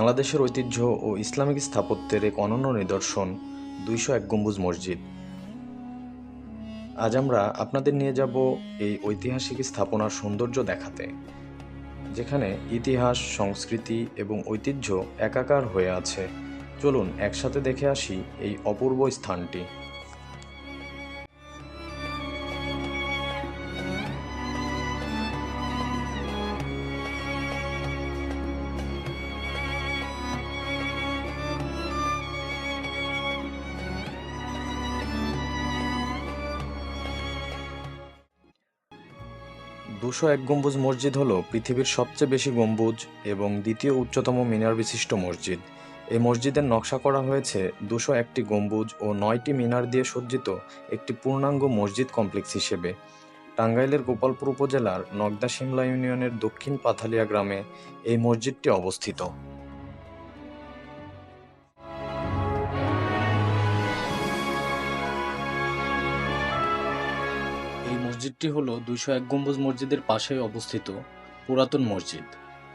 বাংলাদেশের ঐতিহ্য ও ইসলামিক স্থাপত্যের এক অনন্য নিদর্শন দুইশো এক গম্বুজ মসজিদ। আজ আমরা আপনাদের নিয়ে যাব এই ঐতিহাসিক স্থাপনার সৌন্দর্য দেখাতে, যেখানে ইতিহাস, সংস্কৃতি এবং ঐতিহ্য একাকার হয়ে আছে। চলুন একসাথে দেখে আসি এই অপূর্ব স্থানটি। দুশো এক গম্বুজ মসজিদ হল পৃথিবীর সবচেয়ে বেশি গম্বুজ এবং দ্বিতীয় উচ্চতম মিনার বিশিষ্ট মসজিদ। এই মসজিদের নকশা করা হয়েছে দুশো একটি গম্বুজ ও নয়টি মিনার দিয়ে সজ্জিত একটি পূর্ণাঙ্গ মসজিদ কমপ্লেক্স হিসেবে। টাঙ্গাইলের গোপালপুর উপজেলার নগদা সিমলা ইউনিয়নের দক্ষিণ পাথালিয়া গ্রামে এই মসজিদটি অবস্থিত। মসজিদটি হলো দুইশো এক গম্বুজ মসজিদের পাশে অবস্থিত পুরাতন মসজিদ,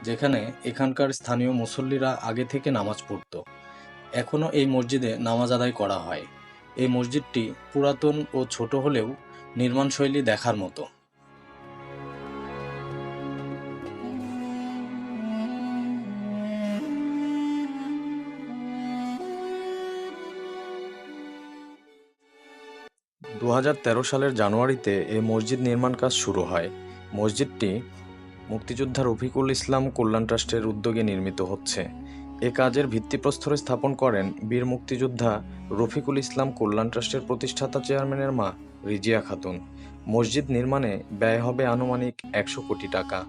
যেখানে এখানকার স্থানীয় মুসল্লিরা আগে থেকে নামাজ পড়ত। এখনও এই মসজিদে নামাজ আদায় করা হয়। এই মসজিদটি পুরাতন ও ছোট হলেও নির্মাণশৈলী দেখার মতো। সালের জানুয়ারিতে এই মসজিদ নির্মাণ কাজ শুরু হয়। মসজিদটি মুক্তিযোদ্ধা রফিকুল ইসলাম কল্যাণ ট্রাস্টের উদ্যোগে নির্মিত হচ্ছে। এ কাজের ভিত্তিপ্রস্তর স্থাপন করেন বীর মুক্তিযোদ্ধা রফিকুল ইসলাম কল্যাণ ট্রাস্টের প্রতিষ্ঠাতা চেয়ারম্যানের মা রিজিয়া খাতুন। মসজিদ নির্মাণে ব্যয় হবে আনুমানিক একশো কোটি টাকা।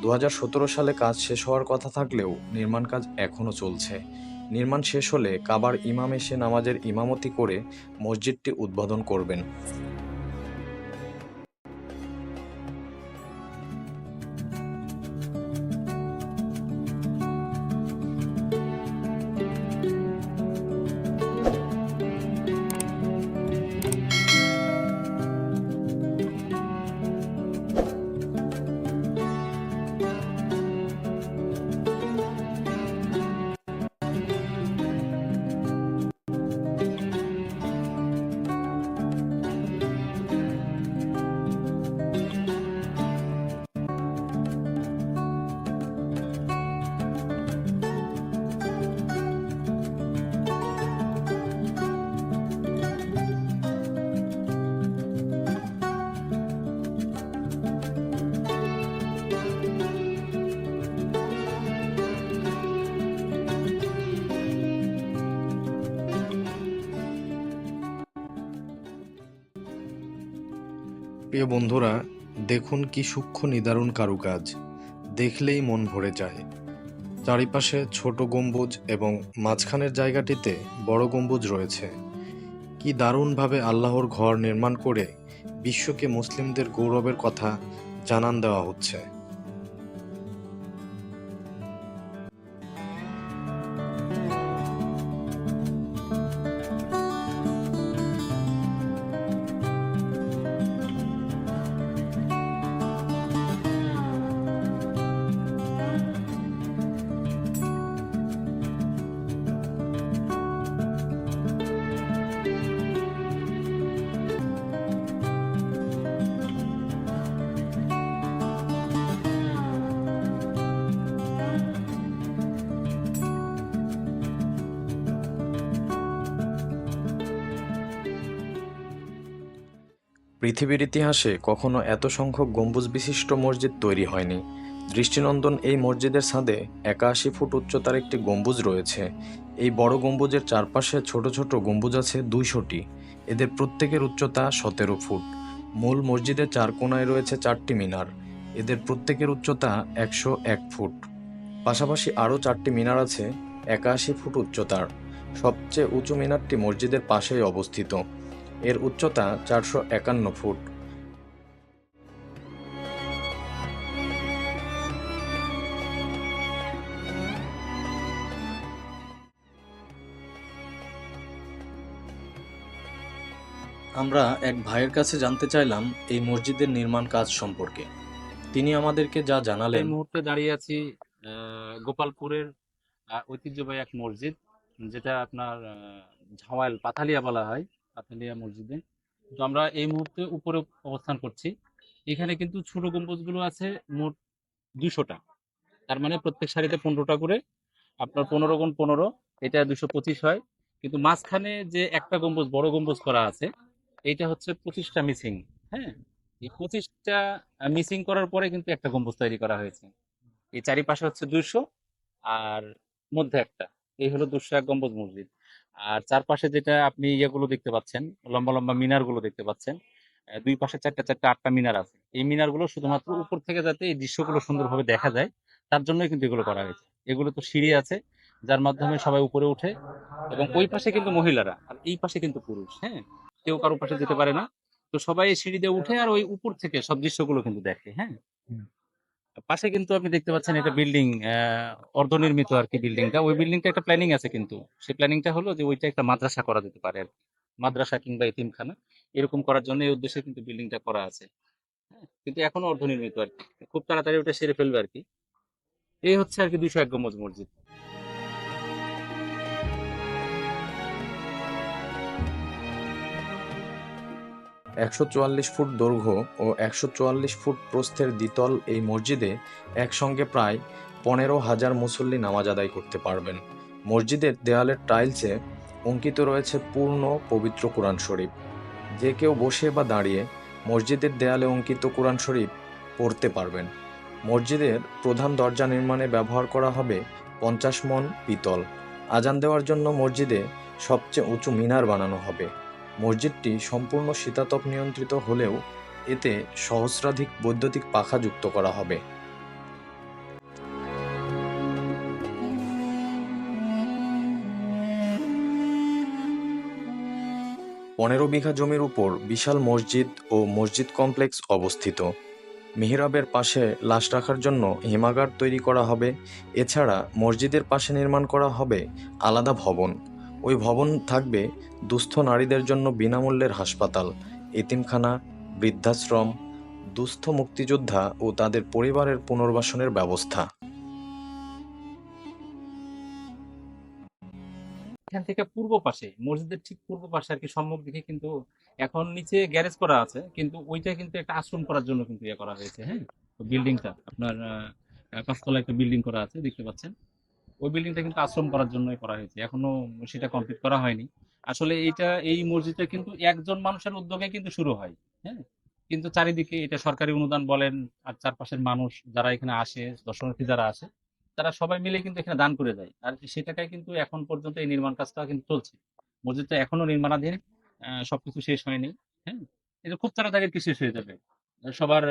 দু হাজার সতেরো সালে কাজ শেষ হওয়ার কথা থাকলেও নির্মাণ কাজ এখনও চলছে। নির্মাণ শেষ হলে কাবার ইমাম এসে নামাজের ইমামতি করে মসজিদটি উদ্বোধন করবেন। প্রিয় বন্ধুরা, দেখুন কি সূক্ষ্ম নিদারুণ কারুকাজ। দেখলেই মন ভরে যায়। চারিপাশে ছোট গম্বুজ এবং মাঝখানের জায়গাটিতে বড় গম্বুজ রয়েছে। কি দারুণভাবে আল্লাহর ঘর নির্মাণ করে বিশ্বকে মুসলিমদের গৌরবের কথা জানান দেওয়া হচ্ছে। পৃথিবীর ইতিহাসে কখনো এত সংখ্যক গম্বুজ বিশিষ্ট মসজিদ তৈরি হয়নি। দৃষ্টিনন্দন এই মসজিদের ছাদে একাশি ফুট উচ্চতার একটি গম্বুজ রয়েছে। এই বড় গম্বুজের চারপাশে ছোট ছোট গম্বুজ আছে দুইশোটি। এদের প্রত্যেকের উচ্চতা সতেরো ফুট। মূল মসজিদের চার কোনায় রয়েছে চারটি মিনার। এদের প্রত্যেকের উচ্চতা একশো এক ফুট। পাশাপাশি আরও চারটি মিনার আছে একাশি ফুট উচ্চতার। সবচেয়ে উঁচু মিনারটি মসজিদের পাশেই অবস্থিত। এর উচ্চতা চারশো একান্ন ফুট। আমরা এক ভাইয়ের কাছে জানতে চাইলাম এই মসজিদের নির্মাণ কাজ সম্পর্কে। তিনি আমাদেরকে যা জানালেন মুহূর্তে দাঁড়িয়ে আছি গোপালপুরের ঐতিহ্যবাহী এক মসজিদ, যেটা আপনার ঝাওয়াল পাথালিয়া বলা হয়। পাথালিয়া মসজিদে। তো আমরা এই মুহূর্তে উপরে অবস্থান করছি। এখানে কিন্তু ছোট গম্বুজগুলো আছে মোট দুশোটা তার মানে প্রত্যেক সারিতে পনেরোটা করে। আপনার পনেরো গুণ পনেরো, এটা দুশো পঁচিশ হয়। কিন্তু মাঝখানে যে একটা গম্বুজ, বড় গম্বুজ করা আছে এটা হচ্ছে পঁচিশটা মিসিং। হ্যাঁ? এই পঁচিশটা মিসিং করার পরে কিন্তু একটা গম্বুজ তৈরি করা হয়েছে। এই চারিপাশে হচ্ছে দুইশো আর মধ্যে একটা। এই হলো দুশো এক গম্বুজ মসজিদ। আর চারপাশে যেটা আপনি ইয়েগুলো দেখতে পাচ্ছেন, লম্বা লম্বা মিনারগুলো দেখতে পাচ্ছেন দুই পাশে চারটা চারটা, আটটা মিনার আছে। এই মিনারগুলো শুধুমাত্র উপর থেকে যাতে এই দৃশ্যগুলো সুন্দরভাবে দেখা যায়, তার জন্যই কিন্তু এগুলো করা হয়েছে। এগুলো তো সিঁড়ি আছে, যার মাধ্যমে সবাই উপরে উঠে এবং ওই পাশে কিন্তু মহিলারা, আর এই পাশে কিন্তু পুরুষ হ্যাঁ? কেউ কারও পাশে যেতে পারে না। তো সবাই সিঁড়ি দিয়ে উঠে আর ওই উপর থেকে সব দৃশ্যগুলো কিন্তু দেখে হ্যাঁ? পাশে কিন্তু আপনি দেখতে পাচ্ছেন এটা বিল্ডিং অর্ধনির্মিত আর কি বিল্ডিংটা। ওই বিল্ডিংটা একটা প্ল্যানিং আছে কিন্তু। সেই প্ল্যানিংটা হলো যে ওইটা একটা মাদ্রাসা করা যেতে পারে আর কি। মাদ্রাসা কিংবা এতিমখানা। এরকম করার জন্য এই উদ্দেশ্যে কিন্তু বিল্ডিংটা করা আছে। হ্যাঁ কিন্তু এখনও অর্ধনির্মিত আর কি খুব তাড়াতাড়ি ওটা সেরে ফেলবে আর কি এই হচ্ছে আর কি দুইশো এক গম্বুজ মসজিদ। একশো চুয়াল্লিশ ফুট দৈর্ঘ্য ও একশো চুয়াল্লিশ ফুট প্রস্থের দ্বিতল এই মসজিদে একসঙ্গে প্রায় পনেরো হাজার মুসল্লি নামাজ আদায় করতে পারবেন। মসজিদের দেয়ালের টাইলসে অঙ্কিত রয়েছে পূর্ণ পবিত্র কোরআন শরীফ। যে কেউ বসে বা দাঁড়িয়ে মসজিদের দেয়ালে অঙ্কিত কোরআন শরীফ পড়তে পারবেন। মসজিদের প্রধান দরজা নির্মাণে ব্যবহার করা হবে পঞ্চাশ মন পিতল। আজান দেওয়ার জন্য মসজিদে সবচেয়ে উঁচু মিনার বানানো হবে। মসজিদটি সম্পূর্ণ শীতাতপ নিয়ন্ত্রিত হলেও এতে সহস্রাধিক বৈদ্যুতিক পাখা যুক্ত করা হবে। পনেরো বিঘা জমির উপর বিশাল মসজিদ ও মসজিদ কমপ্লেক্স অবস্থিত। মিহরাবের পাশে লাশ রাখার জন্য হিমাগার তৈরি করা হবে। এছাড়া মসজিদের পাশে নির্মাণ করা হবে আলাদা ভবন। ওই ভবন থাকবে দুস্থ নারীদের জন্য বিনামূল্যের হাসপাতাল, এতিমখানা, বৃদ্ধাশ্রম, দুস্থ মুক্তিযোদ্ধা ও তাদের পরিবারের পুনর্বাসনের ব্যবস্থা। এখান থেকে পূর্ব পাশে, মসজিদের ঠিক পূর্ব পাশে আর কি সম্মুখ দিকে কিন্তু এখন নিচে গ্যারেজ করা আছে, কিন্তু ওইটা কিন্তু একটা আশ্রম করার জন্য কিন্তু ইয়ে করা হয়েছে হ্যাঁ? বিল্ডিংটা আপনার পাঁচতলা একটা বিল্ডিং করা আছে, দেখতে পাচ্ছেন। ওই বিল্ডিংটা কিন্তু আশ্রম করার জন্যই করা হয়েছে। এখনও সেটা কমপ্লিট করা হয়নি। আসলে এটা এই মসজিদটা কিন্তু একজন মানুষের উদ্যোগে কিন্তু শুরু হয় হ্যাঁ? কিন্তু চারিদিকে এটা সরকারি অনুদান বলেন, আর চারপাশের মানুষ যারা এখানে আসে, দর্শনার্থী যারা আসে, তারা সবাই মিলে কিন্তু এখানে দান করে যায় আর সে টাকায় কিন্তু এখন পর্যন্ত এই নির্মাণ কাজটা কিন্তু চলছে। মসজিদটা এখনও নির্মাণাধীন সবকিছু শেষ হয়নি হ্যাঁ? এটা খুব তাড়াতাড়ি শেষ হয়ে যাবে? সবার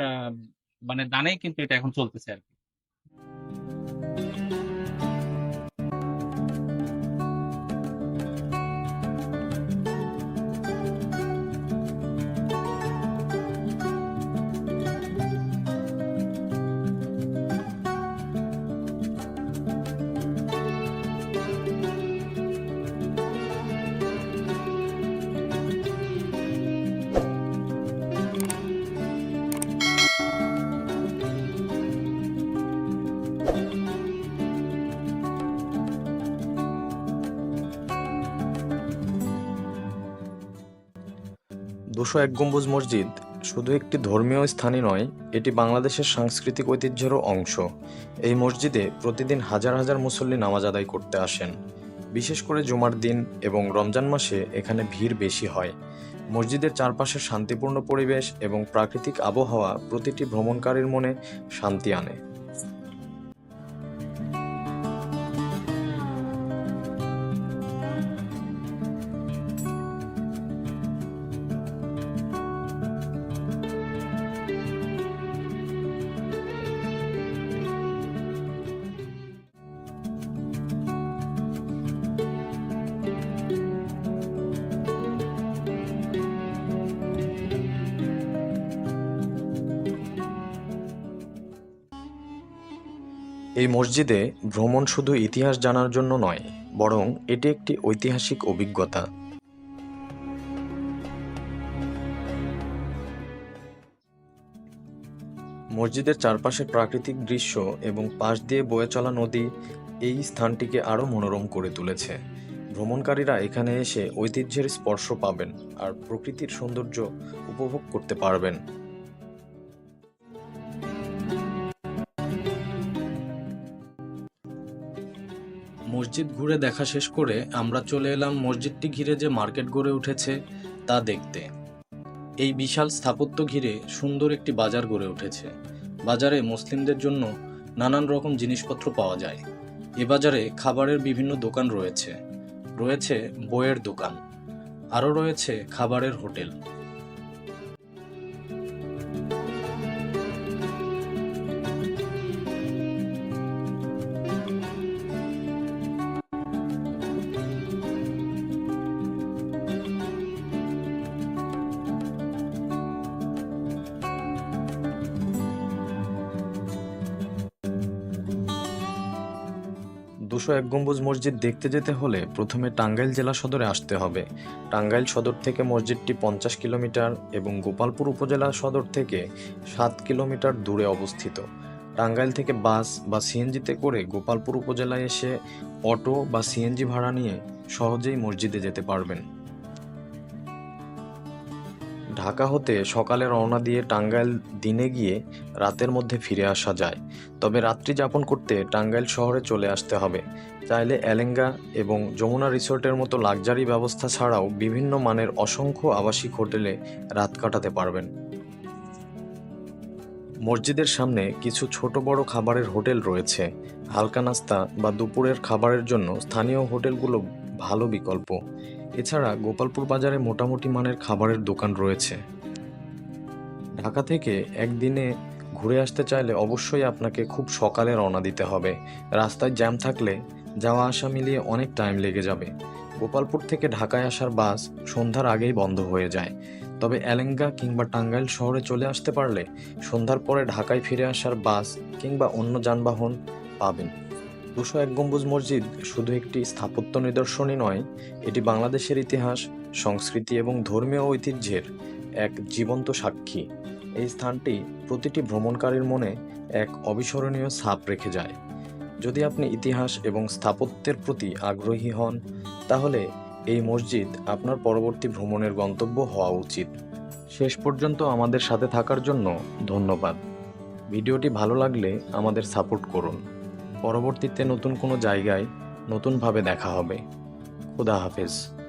মানে দানেই কিন্তু এটা এখন চলতেছে আর কি। দুশো এক গম্বুজ মসজিদ শুধু একটি ধর্মীয় স্থানই নয়, এটি বাংলাদেশের সাংস্কৃতিক ঐতিহ্যেরও অংশ। এই মসজিদে প্রতিদিন হাজার হাজার মুসল্লি নামাজ আদায় করতে আসেন। বিশেষ করে জুমার দিন এবং রমজান মাসে এখানে ভিড় বেশি হয়। মসজিদের চারপাশে শান্তিপূর্ণ পরিবেশ এবং প্রাকৃতিক আবহাওয়া প্রতিটি ভ্রমণকারীর মনে শান্তি আনে। এই মসজিদে ভ্রমণ শুধু ইতিহাস জানার জন্য নয়, বরং এটি একটি ঐতিহাসিক অভিজ্ঞতা। মসজিদের চারপাশের প্রাকৃতিক দৃশ্য এবং পাশ দিয়ে বয়ে চলা নদী এই স্থানটিকে আরও মনোরম করে তুলেছে। ভ্রমণকারীরা এখানে এসে ঐতিহ্যের স্পর্শ পাবেন আর প্রকৃতির সৌন্দর্য উপভোগ করতে পারবেন। মসজিদ ঘুরে দেখা শেষ করে আমরা চলে এলাম মসজিদটি ঘিরে যে মার্কেট গড়ে উঠেছে তা দেখতে। এই বিশাল স্থাপত্য ঘিরে সুন্দর একটি বাজার গড়ে উঠেছে। বাজারে মুসলিমদের জন্য নানান রকম জিনিসপত্র পাওয়া যায়। এ বাজারে খাবারের বিভিন্ন দোকান রয়েছে। রয়েছে বইয়ের দোকান। আরও রয়েছে খাবারের হোটেল। দুশো এক গম্বুজ মসজিদ দেখতে যেতে হলে প্রথমে টাঙ্গাইল জেলা সদরে আসতে হবে। টাঙ্গাইল সদর থেকে মসজিদটি পঞ্চাশ কিলোমিটার এবং গোপালপুর উপজেলা সদর থেকে সাত কিলোমিটার দূরে অবস্থিত। টাঙ্গাইল থেকে বাস বা সিএনজিতে করে গোপালপুর উপজেলায় এসে অটো বা সিএনজি ভাড়া নিয়ে সহজেই মসজিদে যেতে পারবেন। ঢাকা হতে সকালে রওনা দিয়ে টাঙ্গাইল দিনে গিয়ে রাতের মধ্যে ফিরে আসা যায়। তবে রাত্রি যাপন করতে টাঙ্গাইল শহরে চলে আসতে হবে। চাইলে এলেঙ্গা এবং যমুনা রিসোর্টের মতো লাক্সারি ব্যবস্থা ছাড়াও বিভিন্ন মানের অসংখ্য আবাসিক হোটেলে রাত কাটাতে পারবেন। মসজিদের সামনে কিছু ছোট বড় খাবারের হোটেল রয়েছে। হালকা নাস্তা বা দুপুরের খাবারের জন্য স্থানীয় হোটেলগুলো ভালো বিকল্প। এছাড়া গোপালপুর বাজারে মোটামুটি মানের খাবারের দোকান রয়েছে। ঢাকা থেকে একদিনে ঘুরে আসতে চাইলে অবশ্যই আপনাকে খুব সকালে রওনা দিতে হবে। রাস্তায় জ্যাম থাকলে যাওয়া আসা মিলিয়ে অনেক টাইম লেগে যাবে। গোপালপুর থেকে ঢাকায় আসার বাস সন্ধ্যার আগেই বন্ধ হয়ে যায়। তবে এলেঙ্গা কিংবা টাঙ্গাইল শহরে চলে আসতে পারলে সন্ধ্যার পরে ঢাকায় ফিরে আসার বাস কিংবা অন্য যানবাহন পাবেন। দুশো এক গম্বুজ মসজিদ শুধু একটি স্থাপত্য নিদর্শনই নয়, এটি বাংলাদেশের ইতিহাস, সংস্কৃতি এবং ধর্মীয় ঐতিহ্যের এক জীবন্ত সাক্ষী। এই স্থানটি প্রতিটি ভ্রমণকারীর মনে এক অবিস্মরণীয় ছাপ রেখে যায়। যদি আপনি ইতিহাস এবং স্থাপত্যের প্রতি আগ্রহী হন, তাহলে এই মসজিদ আপনার পরবর্তী ভ্রমণের গন্তব্য হওয়া উচিত। শেষ পর্যন্ত আমাদের সাথে থাকার জন্য ধন্যবাদ। ভিডিওটি ভালো লাগলে আমাদের সাপোর্ট করুন। পরবর্তীতে নতুন কোনো জায়গায় নতুনভাবে দেখা হবে। খুদা হাফেজ।